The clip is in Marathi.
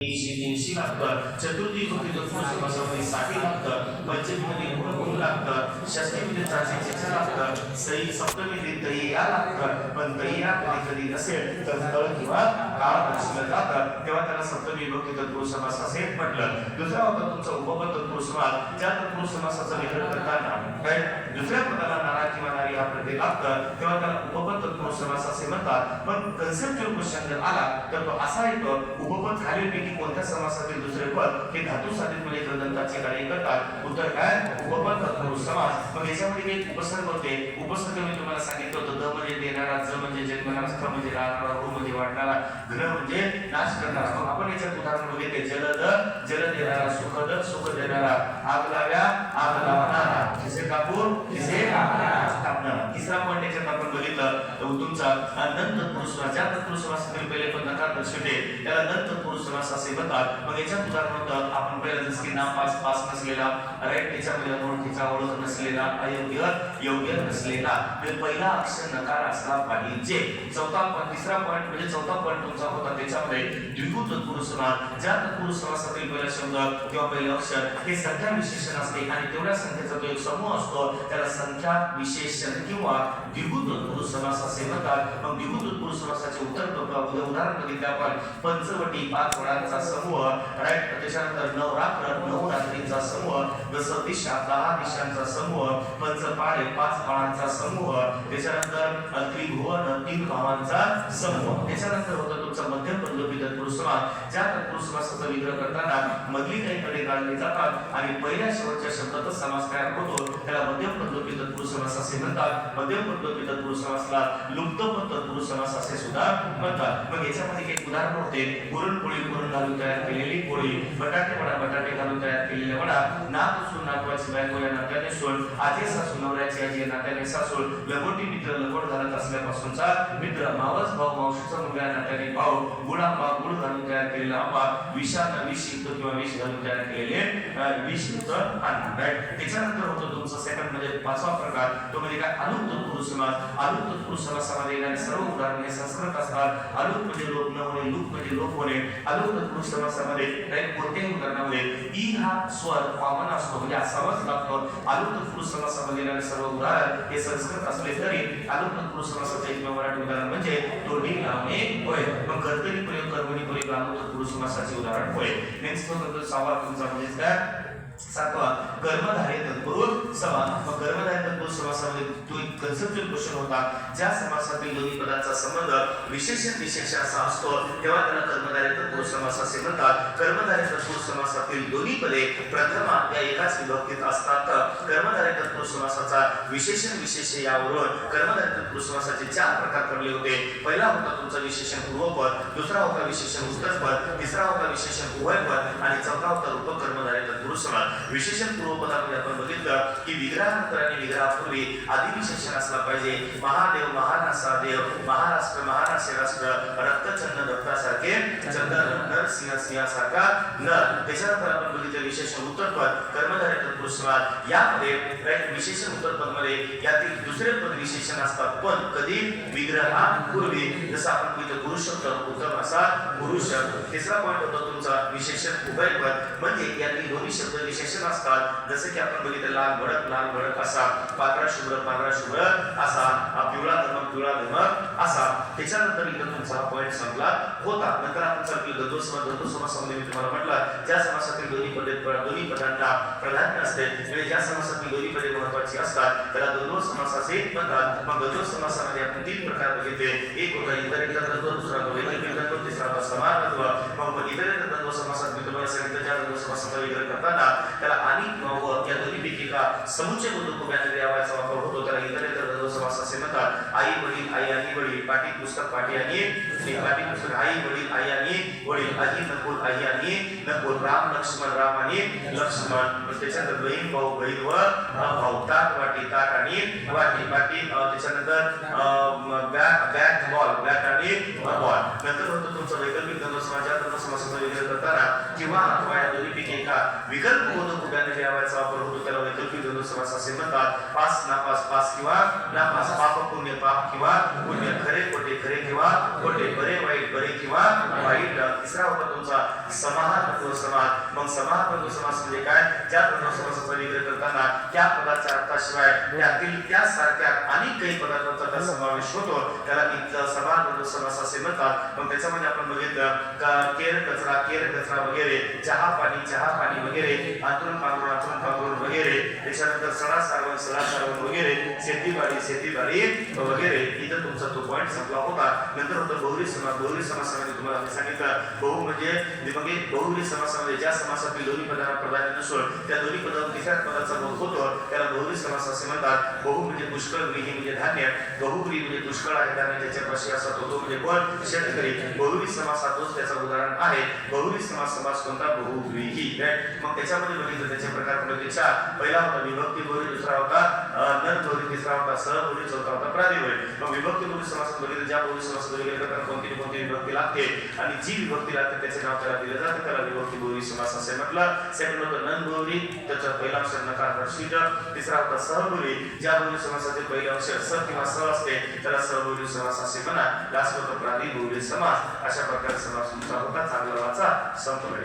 तीनशे तीनशे लागतं चतुर्थी होती तर समासामध्ये साठी लागतं पंचमीमध्ये गुण गुण लागतं षष्टीमध्ये चारशे शिक्षण लागतं सई सप्तमीमध्ये तई या लागतं पण तई या कधी कधी नसेल तर तळ किंवा काळ दर्शवलं जातं तेव्हा त्याला सप्तमी विभक्ती तत्पुरुष समास असे म्हटलं दुसरा होता तुमचा उपपद तत्पुरुष समास ज्या तत्पुरुष समासाचा विग्रह करताना काय दुसऱ्या पदाला नारा किंवा नारी हा प्रत्यय लागतं तेव्हा त्याला उपपद तत्पुरुष समास असे म्हणतात पण कन्सेप्ट क्वेश्चन जर आला तर तो असा येतो उपपद खालीलपैकी की कोणत्या समासातील दुसरे पद हे धातू साधित म्हणजे ग्रंथाचे कार्य करतात? उत्तर काय? उपपद तत्पुरुष समास. मग याच्यामध्ये काही उपसर्ग होते. उपसर्ग मी तुम्हाला सांगितलं होतं. द म्हणजे देणारा ज म्हणजे जन्मणारा स्थ म्हणजे राहणारा रू म्हणजे वाढणारा घन म्हणजे नाश करणारा. मग आपण याच्यात उदाहरण बघितले. जलद जल देणारा सुखद सुख देणारा. आग लाव्या आग लावणारा. जिसे कापूर जिसे कापणारा याच्यात आपण बघितलं तो तुमचा अनंत पुरुष समास ज्या तत्पुरुष समासातील पहिले पण नकार दर्शवते त्याला नंत पुरुष समास असे म्हणतात. मग याच्या उदाहरण होतं आपण पहिला जसं की नाम पास पास नसलेला राईट त्याच्यामध्ये ओळखीचा ओळख नसलेला अयोग्य योग्य नसलेला. म्हणजे पहिला अक्षर नकार असला पाहिजे. चौथा पॉईंट तिसरा पॉईंट म्हणजे चौथा पॉईंट तुमचा होता. त्याच्यामध्ये द्विगु तत्पुरुष समास ज्या तत्पुरुष समासातील पहिला शब्द किंवा पहिले अक्षर हे संख्या विशेषण असते आणि तेवढ्या संख्येचा तो एक समूह असतो. त्याला संख्या विशेषण किंवा द्विगु तत्पुरुष समास असे म्हणतात. मग द्विगु तत्पुरुष समासाचे उत्तर उदा- उदाहरण बघितले आपण. पंचवटी पाच वडांचा समूह राईट त्याच्यानंतर नवरात्र नऊ रात्रींचा समूह जसं दिशा दहा दिशांचा समूह पंचपाळे पाच पाळांचा समूह त्याच्यानंतर त्रिभुवन तीन भावांचा समूह. त्याच्यानंतर होता तुमचा मध्यम पल्लवी तत्पुरुष ज्या तत्पुरुषवासाचा विग्रह करताना मधली काही कडे काढली जातात आणि पहिल्या शेवटच्या शब्दातच समास तयार होतो. त्याला मध्यम पल्लवी तत्पुरुष समास असे म्हणतात. मध्यम पल्लवी तत्पुरुष समासला लुप्तपद तत्पुरुष समास असे सुद्धा म्हणतात. मग याच्यामध्ये काही उदाहरण होते. पुरणपोळी पुरण घालून तयार केलेली पोळी बटाटे वडा बटाटे घालून तयार केलेले वडा नात असून नातवाची बायको या नात्याने सोड आजी सासू नवऱ्याची आजी या नात्याने सासूड लगोटी मित्र लगोट घालत असल्यापासूनचा मित्र मावस भाऊ मावशीचा मुलगा या नात्याने भाऊ गुड आंबा गुड घालून तयार केलेला आंबा विष युक्त किंवा विष घालून तयार केलेले विष युक्त अन्न राईट त्याच्यानंतर होतो तुमचा सेकंड म्हणजे पाचवा प्रकार. तो म्हणजे काय? अलुप्त पुरुष समाज. अलुप्त पुरुष समासामध्ये येणारे सर्व उदाहरणे संस्कृत असतात. अलुप म्हणजे लोप न होणे लूप म्हणजे लोप होणे. अलुप्त पुरुष समासामध्ये राईट कोणत्याही उदाहरणामध्ये ई हा स्वर कॉमन असतो म्हणजे असावाच लागतो. अलुप्त पुरुष समासामध्ये येणारे सर्व उदाहरण हे संस्कृत असले तरी अलुप्त पुरुष समासाचे एक मराठी उदाहरण म्हणजे तोंडी लावणे होय. मग कर्तरी प्रयोग कर्मणी प्रयोग अलुप्त पुरुष समासाचे उदाहरण होय. नेक्स्ट होतं सवाल तुमचा म्हणजे काय? सातवा कर्मधारे तत्पुरुष समास मग कर्मधारे तत्पुरुष समासामध्ये तो एक कन्सेप्च्युअल क्वेश्चन होता. ज्या समासातील दोन्ही पदांचा संबंध विशेषण विशेष असा असतो तेव्हा त्याला कर्मधारे तत्पुरुष समास असे म्हणतात. कर्मधारे तत्पुरुष समासातील दोन्ही पदे प्रथमा या एकाच विभक्तीत असतात. कर्मधारे तत्पुरुष समासाचा विशेषण विशेष यावरून कर्मधारे तत्पुरुष समासाचे चार प्रकार पडले होते. पहिला होता तुमचा विशेषण पूर्वपद दुसरा होता विशेषण उत्तरपद तिसरा होता विशेषण उभयपद आणि चौथा होता उपकर्मधारय तत्पुरुष समास. विशेषण पूर्वपदामध्ये आपण बघितलं की विग्रहानंतर आणि विग्रहापूर्वी आधी विशेषण असला पाहिजे. महादेव महानासा देव महाराष्ट्र महाराष्ट्र राष्ट्र रक्तचंद दत्तासारखे चंद्र नर सिंह सिंहासारखा नर. त्याच्यानंतर आपण बघितलं विशेषण उत्तरपद कर्मधारे तत्पुरुषवाद यामध्ये विशेष विशेषण उत्तरपदमध्ये यातील दुसरे पद विशेषण असतात. पण कधी? विग्रहापूर्वी. जसं आपण बघितलं गुरु शब्द उत्तम असा पुरुष. तिसरा पॉईंट होता तुमचा विशेषण उभयपद. म्हणजे यातील दोन्ही शब्द विशेषण असतात. जसं की आपण बघितलं लाल भडक लाल भडक असा पांढरा शुभ्र पांढरा शुभ्र असा हा पिवळा धमक पिवळा धमक असा. त्याच्यानंतर इथं तुमचा पॉईंट संपला. होता. नंतर आपण चालू दत्तो समास दत्तो समाजामध्ये मी तुम्हाला म्हटलं ज्या समासातील दोन्ही पदे दोन्ही पदांना प्राधान्य असते म्हणजे ज्या समासातील दोन्ही पदे महत्वाची असतात त्याला दोन समास असे म्हणतात. मग गजो समासामध्ये आपण तीन प्रकार बघितले. एक होता इतर एक तत्व दुसरा होता वैकल्पिक तिसरा होता समान मग इतर एक समासात मी तुम्हाला सांगितलं ज्या तत्व समासाचा विग्रह करताना त्याला आणि व या दोन्हीपैकी का समुच्चय बंधुत्व यामध्ये वापर होतो त्याला इतर एक समास असे म्हणतात. आई वडील आई आणि वडील पाटी पुस्तक पाटी आणि ते पाटी पुस्तक आई वडील आई आणि वडील आई नकुल आई आणि नकुल राम लक्ष्मण राम आणि लक्ष्मण मग त्याच्यानंतर बहीण भाऊ बहीण व अं, भाऊ ताट वाटी ताट आणि वाटी वाटी अं, त्याच्यानंतर बॅट बॅट बॉल बॅट आणि बॉल नंतर होतं तुमचं वैकल्पिक धर्म समाज या धर्म समासाचा विग्रह करताना किंवा अथवा या दोन्हीपैकी एका विकल्प बोधक उभ्याने यावाचा वापर होतो त्याला वैकल्पिक धर्म द्वंद्व समास असे म्हणतात पाच नापास पास किंवा नापास पाप पुण्य पाप किंवा पुण्य खरे खोटे खरे किंवा खोटे बरे वाईट बरे किंवा वाईट. तिसरा होता तुमचा समाहार द्वंद्व मग समाहार द्वंद्व समास म्हणजे काय? ज्या द्वंद्व समासाचा विग्रह करताना त्या पदाच्या अर्थाशिवाय त्यातील त्यासारख्या अनेक काही पदार्थांचा त्या समावेश होतो. त्याला इथं समाहार समास असे म्हणतात. मग त्याच्यामध्ये आपण बघितलं का केर कचरा केर कचरा वगैरे चहा पाणी चहा पाणी वगैरे आतून पांघरून आतून त्याच्यानंतर सडा सारवण सडा सारवण वगैरे शेतीबाडी शेतीबाडी वगैरे इथं तुमचा तो पॉईंट संपला होता नंतर होतं बहुरी समास बहुरी समासामध्ये तुम्हाला मी सांगितलं बहु म्हणजे म्हणजे बहुरी समासामध्ये ज्या समासातील दोन्ही पदांना प्रधान्य नसून त्या दोन्ही पदावर तिसऱ्या पदाचा बोध होतो त्याला बहुरी समास असे म्हणतात बहु म्हणजे पुष्कळ गृही म्हणजे धान्य बहुग्री म्हणजे पुष्कळ आहे धान्य ज्याच्यापाशी असा तो तो म्हणजे कोण शेतकरी बहुरी समास हा तोच त्याचं उदाहरण आहे बहुरी समास समास कोणता बहुव्रीही right? मग त्याच्यामध्ये बघितलं त्याचे प्रकार पडले चार पहिला होता विभक्ती बोली दुसरा होता अं, नर तिसरा होता सहबहुरी चौथा होता प्रादिभुरी मग विभक्ती बोली समास बघितलं ज्या बोली समास बघितलं तर कोणती कोणती विभक्ती लागते आणि जी विभक्ती लागते त्याचे नाव त्याला दिलं जातं त्याला विभक्ती बोली समास असे म्हटलं सेकंड होतं नन बोली त्याचा पहिला अक्षर नकार दर्शित तिसरा होता सहबहुरी ज्या बोली समासाचे पहिला अक्षर स किंवा स असते त्याला सहबहुरी समास असे म्हणा लास्ट होतं प्रादिभुरी समास अशा प्रकारे समास तुमचा होता चांगला वाचा संपला